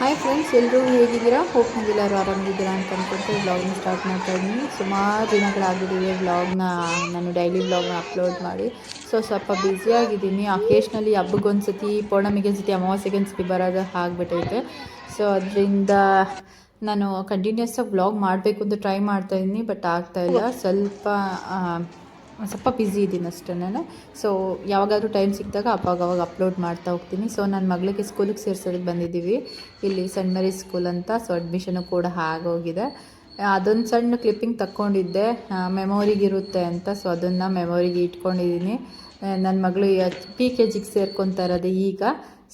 Hi friends ಎಲ್ಲರೂ ಹೇಗಿದ್ದೀರಾ? Hope ನೀವೆಲ್ಲರೂ ಆರಾಮಿದ್ದೀರಾ ಅಂತ ಅಂದ್ಕೊಂಡು ವ್ಲಾಗ್ನ ಸ್ಟಾರ್ಟ್ ಮಾಡ್ತಾ ಇದ್ದೀನಿ. ಸುಮಾರು ದಿನಗಳಾಗಿದ್ದೀವಿ ವ್ಲಾಗ್ನ ನಾನು ಡೈಲಿ ವ್ಲಾಗ್ನ ಅಪ್ಲೋಡ್ ಮಾಡಿ. ಸೊ ಸ್ವಲ್ಪ ಬ್ಯುಸಿಯಾಗಿದ್ದೀನಿ ಅಕೇಶ್ನಲ್ಲಿ ಹಬ್ಬಕ್ಕೊಂದು ಸತಿ ಪೌರ್ಣಮಿಗೆ ಒಂದ್ಸತಿ ಅಮಾವಾಸ್ಯೆಗೆ ಒಂದ್ಸತಿ ಬರೋದು ಆಗಿಬಿಟ್ಟೈತೆ. ಸೊ ಅದರಿಂದ ನಾನು ಕಂಟಿನ್ಯೂಸ್ ಆಗಿ ವ್ಲಾಗ್ ಮಾಡಬೇಕು ಅಂತ ಟ್ರೈ ಮಾಡ್ತಾ ಇದ್ದೀನಿ ಬಟ್ ಆಗ್ತಾಯಿಲ್ಲ ಸ್ವಲ್ಪ ಸ್ವಲ್ಪ ಬ್ಯುಸಿ ಇದ್ದೀನಿ ಅಷ್ಟೇ ನಾನು. ಸೊ ಯಾವಾಗಾದರೂ ಟೈಮ್ ಸಿಕ್ಕಿದಾಗ ಅವಾಗ ಅವಾಗ ಅಪ್ಲೋಡ್ ಮಾಡ್ತಾ ಹೋಗ್ತೀನಿ. ಸೊ ನನ್ನ ಮಗಳಿಗೆ ಸ್ಕೂಲಿಗೆ ಸೇರ್ಸೋದಕ್ಕೆ ಬಂದಿದ್ದೀವಿ. ಇಲ್ಲಿ ಸೆಂಟ್ ಮೇರಿ ಸ್ಕೂಲ್ ಅಂತ ಸೊ ಅಡ್ಮಿಷನು ಕೂಡ ಆಗೋಗಿದೆ. ಅದೊಂದು ಸಣ್ಣ ಕ್ಲಿಪ್ಪಿಂಗ್ ತಕ್ಕೊಂಡಿದ್ದೆ. ಮೆಮೊರಿಗೆ ಇರುತ್ತೆ ಅಂತ ಸೊ ಅದನ್ನು ಮೆಮೊರಿಗೆ ಇಟ್ಕೊಂಡಿದ್ದೀನಿ ನನ್ನ ಮಗಳು ಪಿ ಕೆ ಜಿಗೆ ಸೇರ್ಕೊತಾ ಇರೋದು ಈಗ.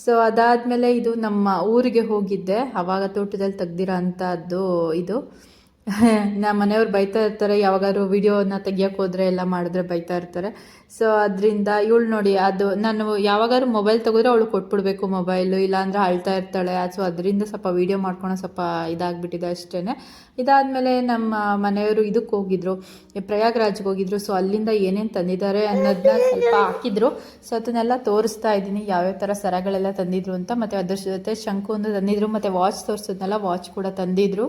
ಸೊ ಅದಾದಮೇಲೆ ಇದು ನಮ್ಮ ಊರಿಗೆ ಹೋಗಿದ್ದೆ. ಆವಾಗ ತೋಟದಲ್ಲಿ ತೆಗ್ದಿರೋ ಅಂಥದ್ದು ಇದು. ನಮ್ಮ ಮನೆಯವ್ರು ಬೈತಾ ಇರ್ತಾರೆ, ಯಾವಾಗಾದ್ರು ವಿಡಿಯೋನ ತೆಗಿಯೋಕೆ ಹೋದ್ರೆ ಎಲ್ಲ ಮಾಡಿದ್ರೆ ಬೈತಾ ಇರ್ತಾರೆ. ಸೊ ಅದರಿಂದ ಇವಳು ನೋಡಿ, ಅದು ನಾನು ಯಾವಾಗಾದ್ರು ಮೊಬೈಲ್ ತೆಗೆದ್ರೆ ಅವಳು ಕೊಟ್ಬಿಡ್ಬೇಕು ಮೊಬೈಲು ಇಲ್ಲಾಂದ್ರೆ ಅಳ್ತಾ ಇರ್ತಾಳೆ. ಸೊ ಅದರಿಂದ ಸ್ವಲ್ಪ ವೀಡಿಯೋ ಮಾಡ್ಕೊಳೋ ಸ್ವಲ್ಪ ಇದಾಗ್ಬಿಟ್ಟಿದೆ ಅಷ್ಟೇ ಇದಾದಮೇಲೆ ನಮ್ಮ ಮನೆಯವರು ಇದಕ್ಕೆ ಹೋಗಿದ್ರು, ಪ್ರಯಾಗ್ರಾಜ್ಗೆ ಹೋಗಿದ್ರು. ಸೊ ಅಲ್ಲಿಂದ ಏನೇನು ತಂದಿದ್ದಾರೆ ಅನ್ನೋದನ್ನ ಸ್ವಲ್ಪ ಹಾಕಿದ್ರು. ಸೊ ಅದನ್ನೆಲ್ಲ ತೋರಿಸ್ತಾ ಇದ್ದೀನಿ, ಯಾವ್ಯಾವ ಥರ ಸರಗಳೆಲ್ಲ ತಂದಿದ್ರು ಅಂತ. ಮತ್ತು ಅದ್ರ ಜೊತೆ ಶಂಕು ತಂದಿದ್ರು, ಮತ್ತು ವಾಚ್ ತೋರಿಸೋದನ್ನೆಲ್ಲ ವಾಚ್ ಕೂಡ ತಂದಿದ್ರು.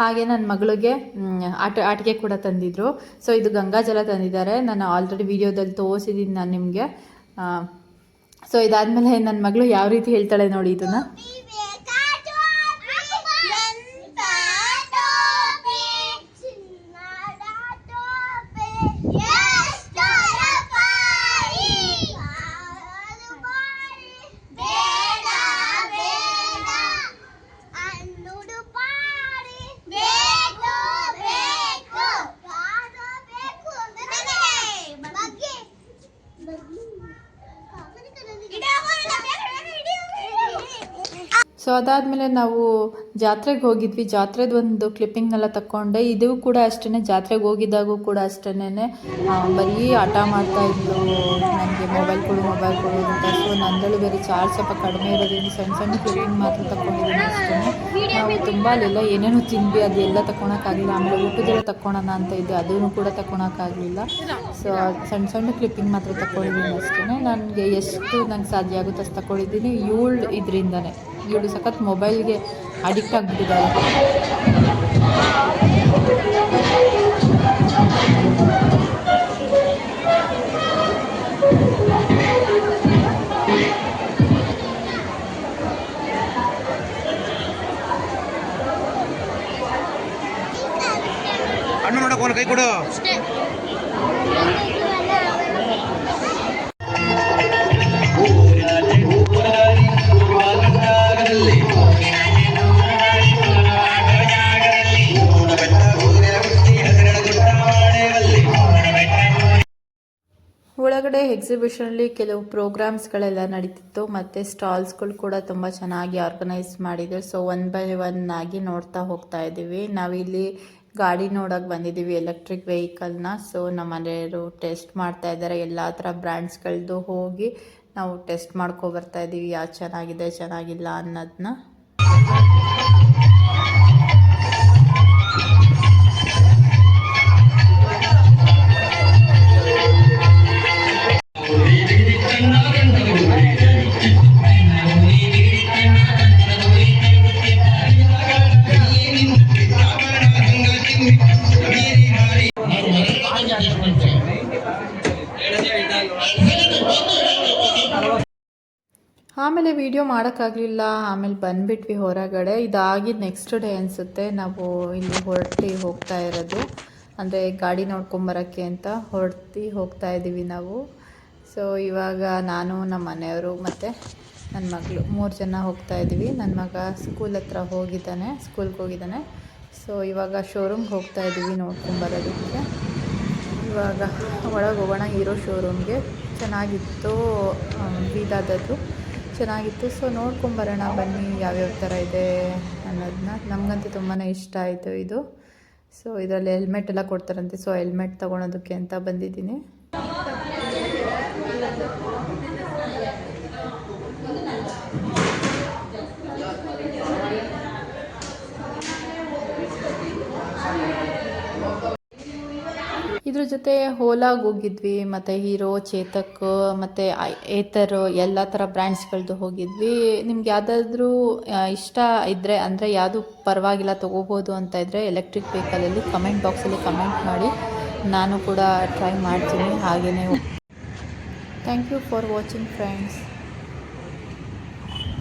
ಹಾಗೆ ನನ್ನ ಮಗಳಿಗೆ ಆಟ, ಆಟಿಕೆ ಕೂಡ ತಂದಿದ್ರು. ಸೊ ಇದು ಗಂಗಾಜಲ ತಂದಿದ್ದಾರೆ. ನಾನು ಆಲ್ರೆಡಿ ವಿಡಿಯೋದಲ್ಲಿ ತೋರಿಸಿದ್ದೀನಿ ನಾನು ನಿಮಗೆ. ಸೊ ಇದಾದಮೇಲೆ ನನ್ನ ಮಗಳು ಯಾವ ರೀತಿ ಹೇಳ್ತಾಳೆ ನೋಡಿ ಇದನ್ನು. ಸೊ ಅದಾದಮೇಲೆ ನಾವು ಜಾತ್ರೆಗೆ ಹೋಗಿದ್ವಿ. ಜಾತ್ರೆದು ಒಂದು ಕ್ಲಿಪ್ಪಿಂಗ್ನೆಲ್ಲ ತಕ್ಕೊಂಡೆ. ಇದು ಕೂಡ ಅಷ್ಟೇ ಜಾತ್ರೆಗೆ ಹೋಗಿದ್ದಾಗೂ ಕೂಡ ಅಷ್ಟೇ ಬರೀ ಆಟ ಮಾಡ್ತಾ ಇದ್ಲು. ನನಗೆ ಮೊಬೈಲ್ ಕೊಡು ಮೊಬೈಲ್ ಕೊಡು ಅಂತ. ಸೊ ನಂದಳು ಬೇರೆ ಚಾರ್ಜ್ ಸ್ವಲ್ಪ ಕಡಿಮೆ ಇರೋದ್ರಿಂದ ಸಣ್ಣ ಸಣ್ಣ ಕ್ಲಿಪ್ಪಿಂಗ್ ಮಾತ್ರ ತಗೊಂಡಿದ್ದೀನಿ ಅಷ್ಟೇ ನಾವು ತುಂಬ ಅಲ್ಲೆಲ್ಲ ಏನೇನು ತಿಂದ್ವಿ. ಅದೆಲ್ಲ ತಗೊಳಕ್ಕಾಗಲಿಲ್ಲ ಆಮೇಲೆ ಊಟದೆಲ್ಲ ತಗೊಳೋಣ ಅಂತ ಇದ್ದೆ. ಅದನ್ನು ಕೂಡ ತಗೊಳಕ್ಕಾಗಲಿಲ್ಲ ಸೊ ಸಣ್ಣ ಸಣ್ಣ ಕ್ಲಿಪ್ಪಿಂಗ್ ಮಾತ್ರ ತಗೊಂಡಿದ್ದೀನಿ ಅಷ್ಟೇ ನನಗೆ ಎಷ್ಟು ನಂಗೆ ಸಾಧ್ಯ ಆಗುತ್ತೆ ಅಷ್ಟು ತಗೊಂಡಿದ್ದೀನಿ ಏಳು ಇದರಿಂದನೇ. ಇವಳು ಸಖತ್ ಮೊಬೈಲ್ಗೆ ಅಡಿಕ್ಟ್ ಆಗಿಬಿಟ್ಟಿದ್ದಾಳೆ ಅಣ್ಣ ನೋಡಕ್ಕೆ ಕೈ ಕೊಡು. ಒಳಗಡೆ ಎಕ್ಸಿಬಿಷನಲ್ಲಿ ಕೆಲವು ಪ್ರೋಗ್ರಾಮ್ಸ್ಗಳೆಲ್ಲ ನಡೀತಿತ್ತು, ಮತ್ತು ಸ್ಟಾಲ್ಸ್ಗಳು ಕೂಡ ತುಂಬ ಚೆನ್ನಾಗಿ ಆರ್ಗನೈಸ್ ಮಾಡಿದ್ರು. ಸೊ ಒನ್ ಬೈ ಒನ್ ಆಗಿ ನೋಡ್ತಾ ಹೋಗ್ತಾ ಇದ್ದೀವಿ. ನಾವಿಲ್ಲಿ ಗಾಡಿ ನೋಡೋಕೆ ಬಂದಿದ್ದೀವಿ ಎಲೆಕ್ಟ್ರಿಕ್ ವೆಹಿಕಲ್ನ ಸೊ ನಮ್ಮ ಮನೆಯವರು ಟೆಸ್ಟ್ ಮಾಡ್ತಾ ಇದ್ದಾರೆ. ಎಲ್ಲ ಥರ ಬ್ರ್ಯಾಂಡ್ಸ್ಗಳದ್ದು ಹೋಗಿ ನಾವು ಟೆಸ್ಟ್ ಮಾಡ್ಕೊ ಬರ್ತಾ ಇದ್ದೀವಿ. ಯಾವ್ದು ಚೆನ್ನಾಗಿದೆ, ಚೆನ್ನಾಗಿಲ್ಲ ಅನ್ನೋದನ್ನ ಆಮೇಲೆ ವಿಡಿಯೋ ಮಾಡೋಕ್ಕಾಗಲಿಲ್ಲ. ಆಮೇಲೆ ಬಂದುಬಿಟ್ವಿ ಹೊರಗಡೆ. ಇದಾಗಿದ್ದು ನೆಕ್ಸ್ಟ್ ಡೇ ಅನಿಸುತ್ತೆ ನಾವು ಇಲ್ಲಿ ಹೊರಟಿ ಹೋಗ್ತಾ ಇರೋದು. ಅಂದರೆ ಗಾಡಿ ನೋಡ್ಕೊಂಬರೋಕ್ಕೆ ಅಂತ ಹೊರಟಿ ಹೋಗ್ತಾ ಇದ್ದೀವಿ ನಾವು. ಸೊ ಇವಾಗ ನಾನು ನಮ್ಮ ಮನೆಯವರು ಮತ್ತು ನನ್ನ ಮಗಳು ಮೂರು ಜನ ಹೋಗ್ತಾ ಇದ್ದೀವಿ ನನ್ನ ಮಗ ಸ್ಕೂಲ್ ಹತ್ರ ಹೋಗಿದ್ದಾನೆ ಸ್ಕೂಲ್ಗೆ ಹೋಗಿದ್ದಾನೆ. ಸೊ ಇವಾಗ ಶೋರೂಮ್ಗೆ ಹೋಗ್ತಾ ಇದ್ದೀವಿ ನೋಡ್ಕೊಂಬರೋದಕ್ಕೆ. ಇವಾಗ ಒಳಗೆ ಹೋಗೋಣ, ಇರೋ ಶೋರೂಮ್ಗೆ ಚೆನ್ನಾಗಿತ್ತು ಬೀದಾದದ್ದು ಚೆನ್ನಾಗಿತ್ತು. ಸೊ ನೋಡ್ಕೊಂಬರೋಣ ಬನ್ನಿ ಯಾವ್ಯಾವ ಥರ ಇದೆ ಅನ್ನೋದನ್ನ ನಮಗಂತೂ ತುಂಬಾ ಇಷ್ಟ ಆಯಿತು ಇದು. ಸೊ ಇದರಲ್ಲಿ ಹೆಲ್ಮೆಟ್ ಎಲ್ಲ ಕೊಡ್ತಾರಂತೆ. ಸೊ ಹೆಲ್ಮೆಟ್ ತೊಗೊಳೋದಕ್ಕೆ ಅಂತ ಬಂದಿದ್ದೀನಿ. ಇದ್ರ ಜೊತೆ ಹೋಲಾಗೆ ಹೋಗಿದ್ವಿ, ಮತ್ತು ಹೀರೋ, ಚೇತಕ್, ಮತ್ತು ಏತರ್ ಎಲ್ಲ ಥರ ಬ್ರ್ಯಾಂಡ್ಸ್ಗಳದ್ದು ಹೋಗಿದ್ವಿ. ನಿಮ್ಗೆ ಯಾವುದಾದ್ರೂ ಇಷ್ಟ ಇದ್ದರೆ ಅಂದರೆ ಯಾವುದು ಪರವಾಗಿಲ್ಲ ತೊಗೋಬೋದು ಅಂತ ಇದ್ದರೆ ಎಲೆಕ್ಟ್ರಿಕ್ ವೆಹಿಕಲಲ್ಲಿ ಕಮೆಂಟ್ ಬಾಕ್ಸಲ್ಲಿ ಕಮೆಂಟ್ ಮಾಡಿ. ನಾನು ಕೂಡ ಟ್ರೈ ಮಾಡ್ತೀನಿ ಹಾಗೆಯೇ thank you for watching friends